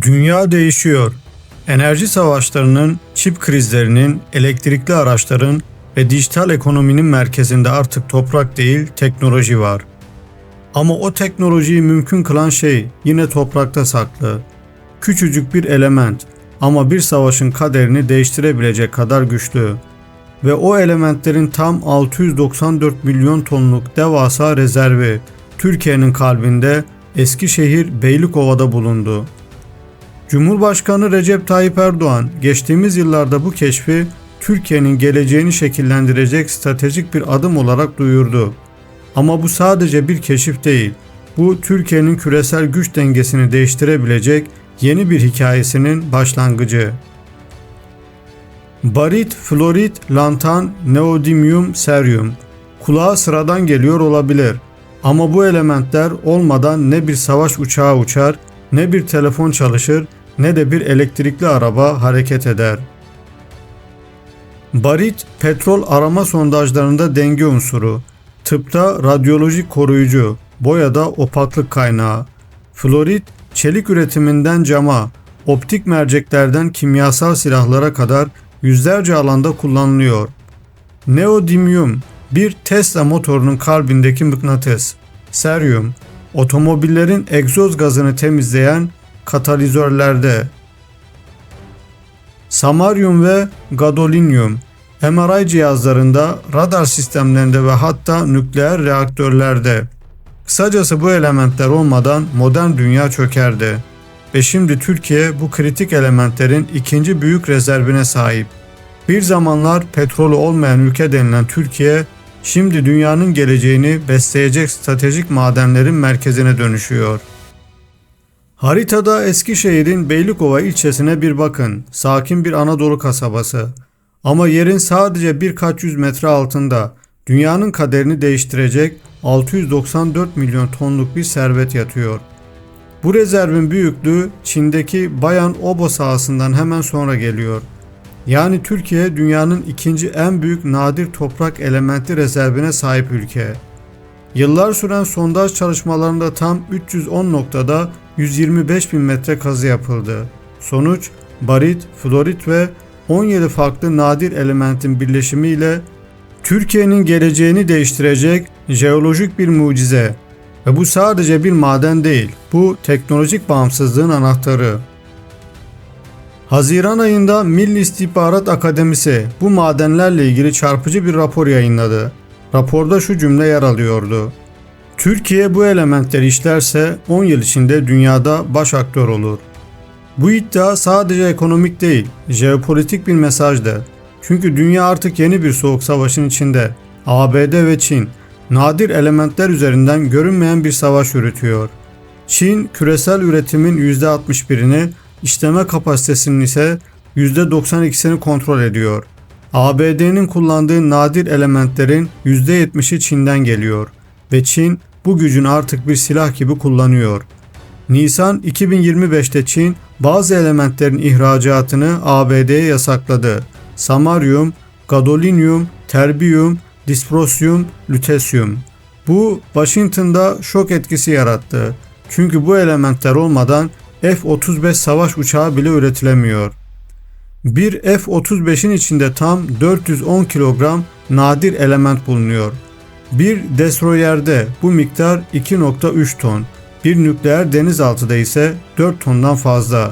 Dünya değişiyor. Enerji savaşlarının, çip krizlerinin, elektrikli araçların ve dijital ekonominin merkezinde artık toprak değil, teknoloji var. Ama o teknolojiyi mümkün kılan şey yine toprakta saklı. Küçücük bir element ama bir savaşın kaderini değiştirebilecek kadar güçlü. Ve o elementlerin tam 694 milyon tonluk devasa rezervi Türkiye'nin kalbinde Eskişehir Beylikova'da bulundu. Cumhurbaşkanı Recep Tayyip Erdoğan geçtiğimiz yıllarda bu keşfi Türkiye'nin geleceğini şekillendirecek stratejik bir adım olarak duyurdu. Ama bu sadece bir keşif değil. Bu Türkiye'nin küresel güç dengesini değiştirebilecek yeni bir hikayesinin başlangıcı. Barit, florit, lantan, neodymium, seryum. Kulağa sıradan geliyor olabilir. Ama bu elementler olmadan ne bir savaş uçağı uçar, ne bir telefon çalışır, ne de bir elektrikli araba hareket eder. Barit, petrol arama sondajlarında denge unsuru, tıpta radyolojik koruyucu, boyada opaklık kaynağı. Florit, çelik üretiminden cama, optik merceklerden kimyasal silahlara kadar yüzlerce alanda kullanılıyor. Neodymium, bir Tesla motorunun kalbindeki mıknatıs. Seryum, otomobillerin egzoz gazını temizleyen katalizörlerde. Samaryum ve gadolinyum, MRI cihazlarında, radar sistemlerinde ve hatta nükleer reaktörlerde. Kısacası bu elementler olmadan modern dünya çökerdi. Ve şimdi Türkiye bu kritik elementlerin ikinci büyük rezervine sahip. Bir zamanlar petrolü olmayan ülke denilen Türkiye, şimdi dünyanın geleceğini besleyecek stratejik madenlerin merkezine dönüşüyor. Haritada Eskişehir'in Beylikova ilçesine bir bakın. Sakin bir Anadolu kasabası. Ama yerin sadece birkaç yüz metre altında dünyanın kaderini değiştirecek 694 milyon tonluk bir servet yatıyor. Bu rezervin büyüklüğü Çin'deki Bayan Obo sahasından hemen sonra geliyor. Yani Türkiye dünyanın ikinci en büyük nadir toprak elementi rezervine sahip ülke. Yıllar süren sondaj çalışmalarında tam 310 noktada 125 bin metre kazı yapıldı. Sonuç barit, florit ve 17 farklı nadir elementin birleşimiyle Türkiye'nin geleceğini değiştirecek jeolojik bir mucize. Ve bu sadece bir maden değil, bu teknolojik bağımsızlığın anahtarı. Haziran ayında Milli İstihbarat Akademisi bu madenlerle ilgili çarpıcı bir rapor yayınladı. Raporda şu cümle yer alıyordu. Türkiye bu elementleri işlerse 10 yıl içinde dünyada baş aktör olur. Bu iddia sadece ekonomik değil, jeopolitik bir mesajdı. Çünkü dünya artık yeni bir soğuk savaşın içinde. ABD ve Çin nadir elementler üzerinden görünmeyen bir savaş yürütüyor. Çin küresel üretimin %61'ini, işleme kapasitesinin ise %92'sini kontrol ediyor. ABD'nin kullandığı nadir elementlerin %70'i Çin'den geliyor ve Çin bu gücünü artık bir silah gibi kullanıyor. Nisan 2025'te Çin bazı elementlerin ihracatını ABD'ye yasakladı. Samaryum, gadolinyum, terbiyum, disprosyum, lütesyum. Bu Washington'da şok etkisi yarattı. Çünkü bu elementler olmadan F-35 savaş uçağı bile üretilemiyor. Bir F-35'in içinde tam 410 kilogram nadir element bulunuyor. Bir destroyerde bu miktar 2.3 ton, bir nükleer denizaltıda ise 4 tondan fazla.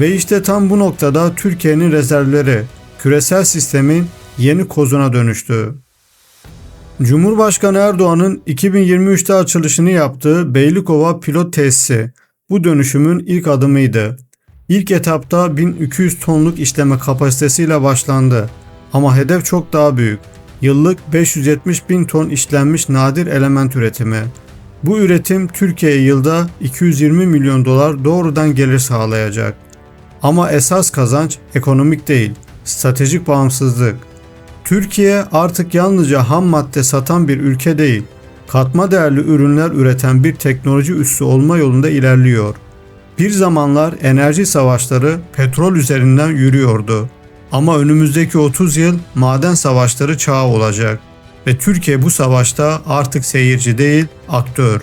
Ve işte tam bu noktada Türkiye'nin rezervleri küresel sistemin yeni kozuna dönüştü. Cumhurbaşkanı Erdoğan'ın 2023'te açılışını yaptığı Beylikova pilot tesisi bu dönüşümün ilk adımıydı. İlk etapta 1200 tonluk işleme kapasitesiyle başlandı. Ama hedef çok daha büyük. Yıllık 570 bin ton işlenmiş nadir element üretimi. Bu üretim Türkiye'ye yılda 220 milyon dolar doğrudan gelir sağlayacak. Ama esas kazanç ekonomik değil, stratejik bağımsızlık. Türkiye artık yalnızca ham madde satan bir ülke değil, katma değerli ürünler üreten bir teknoloji üssü olma yolunda ilerliyor. Bir zamanlar enerji savaşları petrol üzerinden yürüyordu. Ama önümüzdeki 30 yıl maden savaşları çağı olacak ve Türkiye bu savaşta artık seyirci değil, aktör.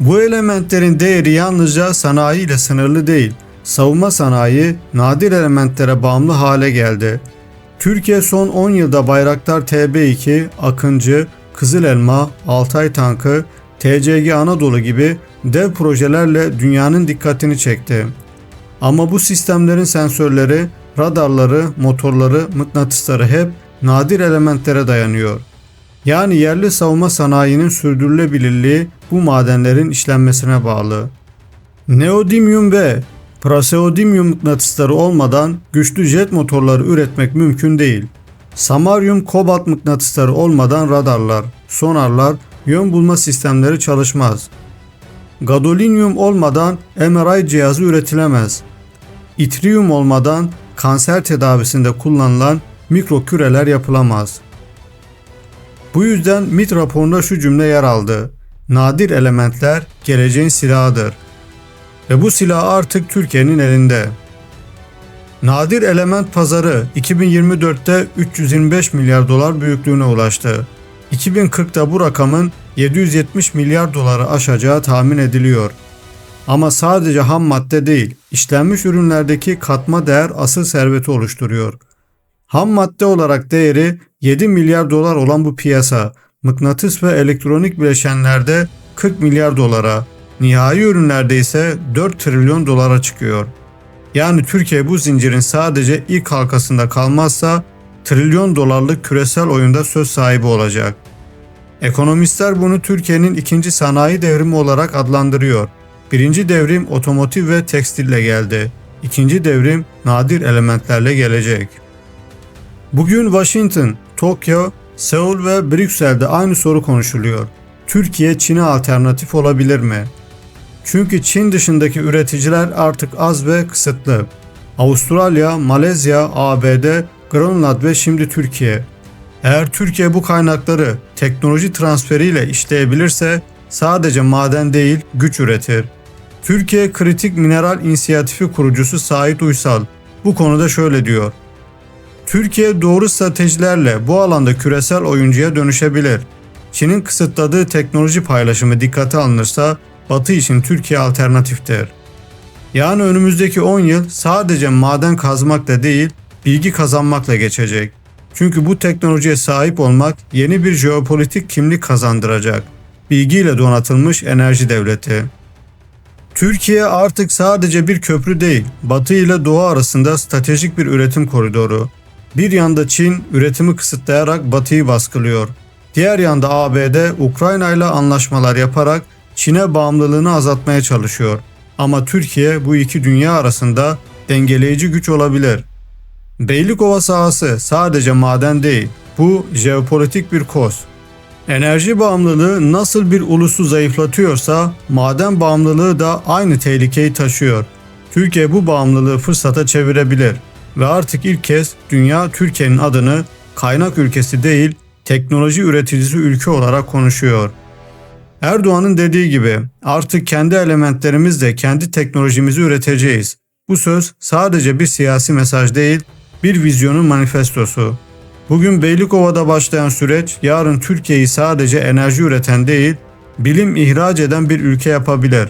Bu elementlerin değeri yalnızca sanayi ile sınırlı değil. Savunma sanayi nadir elementlere bağımlı hale geldi. Türkiye son 10 yılda Bayraktar TB2, Akıncı, Kızıl Elma, Altay Tankı, TCG Anadolu gibi dev projelerle dünyanın dikkatini çekti. Ama bu sistemlerin sensörleri, radarları, motorları, mıknatısları hep nadir elementlere dayanıyor. Yani yerli savunma sanayinin sürdürülebilirliği bu madenlerin işlenmesine bağlı. Neodymium ve praseodymium mıknatısları olmadan güçlü jet motorları üretmek mümkün değil. Samaryum kobalt mıknatısları olmadan radarlar, sonarlar, yön bulma sistemleri çalışmaz. Gadolinium olmadan MRI cihazı üretilemez. İtriyum olmadan kanser tedavisinde kullanılan mikro küreler yapılamaz. Bu yüzden MIT raporunda şu cümle yer aldı. Nadir elementler geleceğin silahıdır. Ve bu silah artık Türkiye'nin elinde. Nadir element pazarı 2024'te 325 milyar dolar büyüklüğüne ulaştı. 2040'da bu rakamın 770 milyar doları aşacağı tahmin ediliyor. Ama sadece ham madde değil, işlenmiş ürünlerdeki katma değer asıl serveti oluşturuyor. Ham madde olarak değeri 7 milyar dolar olan bu piyasa, mıknatıs ve elektronik bileşenlerde 40 milyar dolara, nihai ürünlerde ise 4 trilyon dolara çıkıyor. Yani Türkiye bu zincirin sadece ilk halkasında kalmazsa trilyon dolarlık küresel oyunda söz sahibi olacak. Ekonomistler bunu Türkiye'nin ikinci sanayi devrimi olarak adlandırıyor. Birinci devrim otomotiv ve tekstille geldi. İkinci devrim nadir elementlerle gelecek. Bugün Washington, Tokyo, Seul ve Brüksel'de aynı soru konuşuluyor. Türkiye Çin'e alternatif olabilir mi? Çünkü Çin dışındaki üreticiler artık az ve kısıtlı. Avustralya, Malezya, ABD, Grönland ve şimdi Türkiye. Eğer Türkiye bu kaynakları teknoloji transferiyle işleyebilirse sadece maden değil güç üretir. Türkiye Kritik Mineral İnisiyatifi kurucusu Sait Uysal bu konuda şöyle diyor. Türkiye doğru stratejilerle bu alanda küresel oyuncuya dönüşebilir. Çin'in kısıtladığı teknoloji paylaşımı dikkate alınırsa Batı için Türkiye alternatiftir. Yani önümüzdeki 10 yıl sadece maden kazmakla değil, bilgi kazanmakla geçecek. Çünkü bu teknolojiye sahip olmak yeni bir jeopolitik kimlik kazandıracak. Bilgiyle donatılmış enerji devleti. Türkiye artık sadece bir köprü değil, Batı ile Doğu arasında stratejik bir üretim koridoru. Bir yanda Çin üretimi kısıtlayarak Batı'yı baskılıyor. Diğer yanda ABD Ukrayna ile anlaşmalar yaparak Çin'e bağımlılığını azaltmaya çalışıyor. Ama Türkiye bu iki dünya arasında dengeleyici güç olabilir. Beylikova sahası sadece maden değil, bu jeopolitik bir koz. Enerji bağımlılığı nasıl bir ulusu zayıflatıyorsa maden bağımlılığı da aynı tehlikeyi taşıyor. Türkiye bu bağımlılığı fırsata çevirebilir ve artık ilk kez dünya Türkiye'nin adını kaynak ülkesi değil teknoloji üreticisi ülke olarak konuşuyor. Erdoğan'ın dediği gibi artık kendi elementlerimizle kendi teknolojimizi üreteceğiz. Bu söz sadece bir siyasi mesaj değil, bir vizyonun manifestosu. Bugün Beylikova'da başlayan süreç yarın Türkiye'yi sadece enerji üreten değil, bilim ihraç eden bir ülke yapabilir.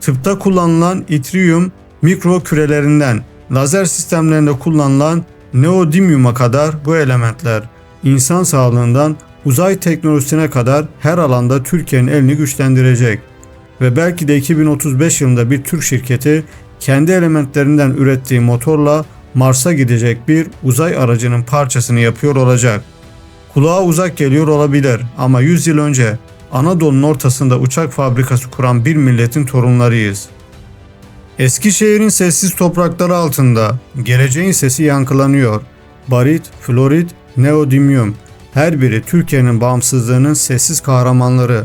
Tıpta kullanılan itriyum mikro kürelerinden lazer sistemlerinde kullanılan neodymium'a kadar bu elementler insan sağlığından uzay teknolojisine kadar her alanda Türkiye'nin elini güçlendirecek. Ve belki de 2035 yılında bir Türk şirketi kendi elementlerinden ürettiği motorla Mars'a gidecek bir uzay aracının parçasını yapıyor olacak. Kulağa uzak geliyor olabilir ama 100 yıl önce Anadolu'nun ortasında uçak fabrikası kuran bir milletin torunlarıyız. Eskişehir'in sessiz toprakları altında geleceğin sesi yankılanıyor. Barit, florit, neodymium her biri Türkiye'nin bağımsızlığının sessiz kahramanları.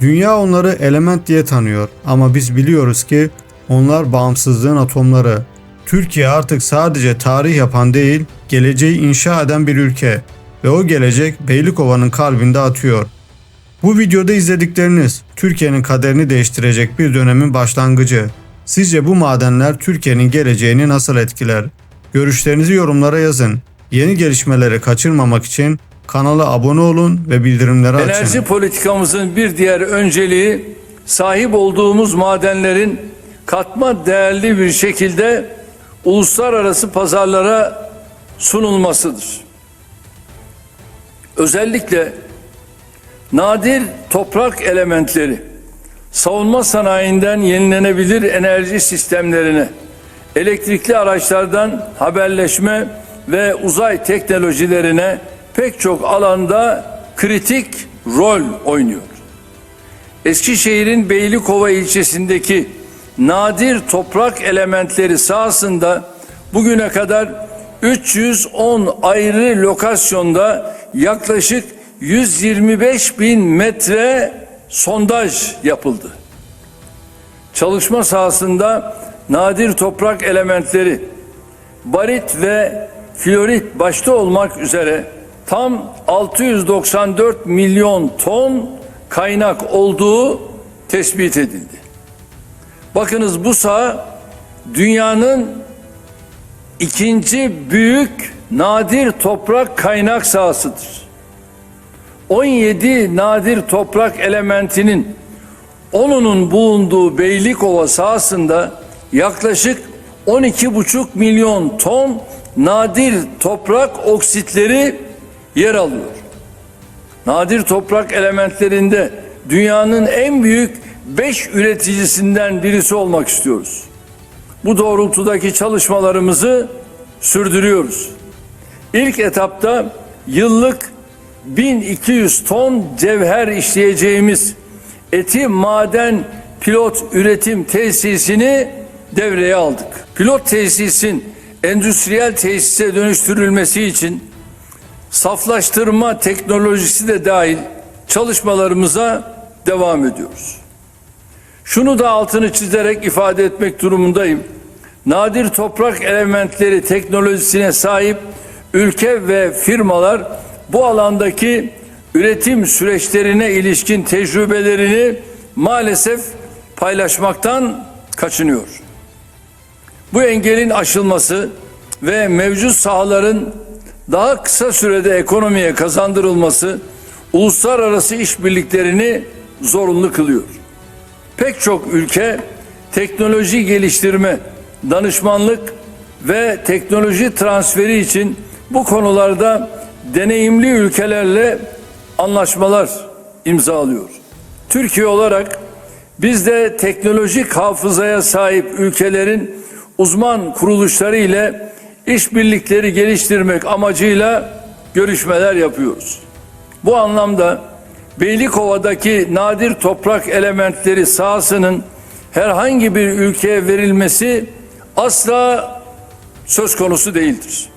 Dünya onları element diye tanıyor ama biz biliyoruz ki onlar bağımsızlığın atomları. Türkiye artık sadece tarih yapan değil, geleceği inşa eden bir ülke ve o gelecek Beylikova'nın kalbinde atıyor. Bu videoda izledikleriniz Türkiye'nin kaderini değiştirecek bir dönemin başlangıcı. Sizce bu madenler Türkiye'nin geleceğini nasıl etkiler? Görüşlerinizi yorumlara yazın. Yeni gelişmeleri kaçırmamak için kanala abone olun ve bildirimleri açın. Enerji politikamızın bir diğer önceliği sahip olduğumuz madenlerin katma değerli bir şekilde uluslararası pazarlara sunulmasıdır. Özellikle nadir toprak elementleri savunma sanayinden yenilenebilir enerji sistemlerine, elektrikli araçlardan haberleşme ve uzay teknolojilerine pek çok alanda kritik rol oynuyor. Eskişehir'in Beylikova ilçesindeki nadir toprak elementleri sahasında bugüne kadar 310 ayrı lokasyonda yaklaşık 125 bin metre sondaj yapıldı. Çalışma sahasında nadir toprak elementleri, barit ve florit başta olmak üzere tam 694 milyon ton kaynak olduğu tespit edildi. Bakınız bu saha dünyanın ikinci büyük nadir toprak kaynak sahasıdır. 17 nadir toprak elementinin 10'unun bulunduğu Beylikova sahasında yaklaşık 12,5 milyon ton nadir toprak oksitleri yer alıyor. Nadir toprak elementlerinde dünyanın en büyük 5 üreticisinden birisi olmak istiyoruz. Bu doğrultudaki çalışmalarımızı sürdürüyoruz. İlk etapta yıllık 1200 ton cevher işleyeceğimiz eti maden pilot üretim tesisini devreye aldık. Pilot tesisin endüstriyel tesise dönüştürülmesi için saflaştırma teknolojisi de dahil çalışmalarımıza devam ediyoruz. Şunu da altını çizerek ifade etmek durumundayım. Nadir toprak elementleri teknolojisine sahip ülke ve firmalar bu alandaki üretim süreçlerine ilişkin tecrübelerini maalesef paylaşmaktan kaçınıyor. Bu engelin aşılması ve mevcut sahaların daha kısa sürede ekonomiye kazandırılması uluslararası işbirliklerini zorunlu kılıyor. Pek çok ülke teknoloji geliştirme, danışmanlık ve teknoloji transferi için bu konularda deneyimli ülkelerle anlaşmalar imzalıyor. Türkiye olarak biz de teknolojik hafızaya sahip ülkelerin uzman kuruluşları ile işbirlikleri geliştirmek amacıyla görüşmeler yapıyoruz. Bu anlamda Beylikova'daki nadir toprak elementleri sahasının herhangi bir ülkeye verilmesi asla söz konusu değildir.